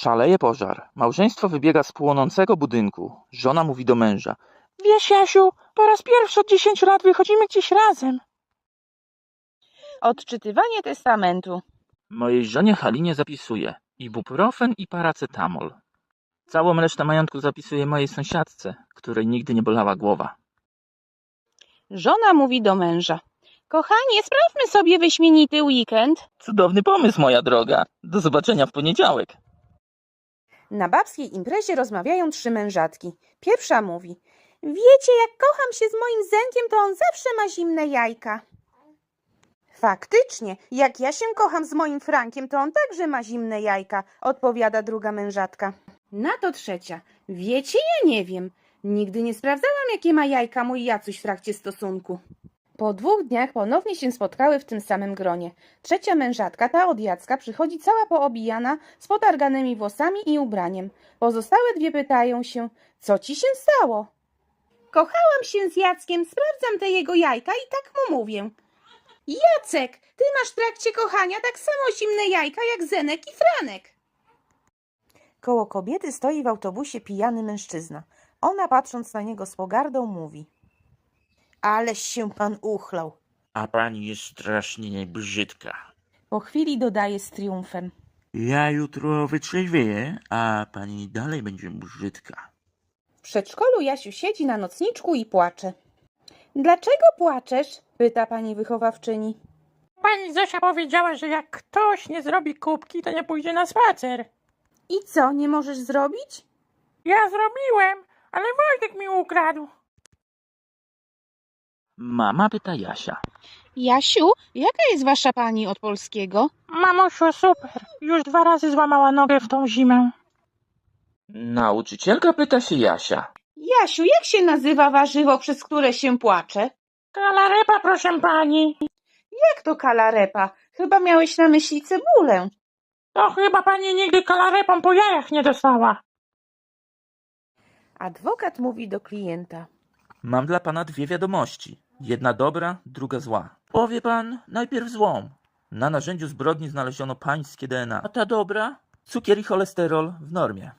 Szaleje pożar. Małżeństwo wybiega z płonącego budynku. Żona mówi do męża. Wiesz, Jasiu, po raz pierwszy od 10 lat wychodzimy gdzieś razem. Odczytywanie testamentu. Mojej żonie Halinie zapisuje ibuprofen i paracetamol. Całą resztę majątku zapisuje mojej sąsiadce, której nigdy nie bolała głowa. Żona mówi do męża. Kochanie, sprawmy sobie wyśmienity weekend. Cudowny pomysł, moja droga. Do zobaczenia w poniedziałek. Na babskiej imprezie rozmawiają trzy mężatki. Pierwsza mówi. Wiecie, jak kocham się z moim zenkiem, to on zawsze ma zimne jajka. Faktycznie, jak ja się kocham z moim Frankiem, to on także ma zimne jajka, odpowiada druga mężatka. Na to trzecia. Wiecie, ja nie wiem. Nigdy nie sprawdzałam, jakie ma jajka mój Jacuś w trakcie stosunku. Po dwóch dniach ponownie się spotkały w tym samym gronie. Trzecia mężatka, ta od Jacka, przychodzi cała poobijana, z potarganymi włosami i ubraniem. Pozostałe dwie pytają się, co ci się stało? Kochałam się z Jackiem, sprawdzam te jego jajka i tak mu mówię. Jacek, ty masz w trakcie kochania tak samo zimne jajka jak Zenek i Franek. Koło kobiety stoi w autobusie pijany mężczyzna. Ona patrząc na niego z pogardą mówi. Aleś się pan uchlał. A pani jest strasznie brzydka. Po chwili dodaje z triumfem. Ja jutro wytrzeźwieję, a pani dalej będzie brzydka. W przedszkolu Jasiu siedzi na nocniczku i płacze. Dlaczego płaczesz? pyta pani wychowawczyni. Pani Zosia powiedziała, że jak ktoś nie zrobi kubki, to nie pójdzie na spacer. I co, nie możesz zrobić? Ja zrobiłem, ale Wojtek mi ukradł. Mama pyta Jasia. Jasiu, jaka jest wasza pani od polskiego? Mamusiu, super. Już dwa razy złamała nogę w tą zimę. Nauczycielka pyta się Jasia. Jasiu, jak się nazywa warzywo, przez które się płacze? Kalarepa, proszę pani. Jak to kalarepa? Chyba miałeś na myśli cebulę. To chyba pani nigdy kalarepą po jajach nie dostała. Adwokat mówi do klienta. Mam dla pana dwie wiadomości. Jedna dobra, druga zła. Powie pan najpierw złą. Na narzędziu zbrodni znaleziono pańskie DNA. A ta dobra? Cukier i cholesterol w normie.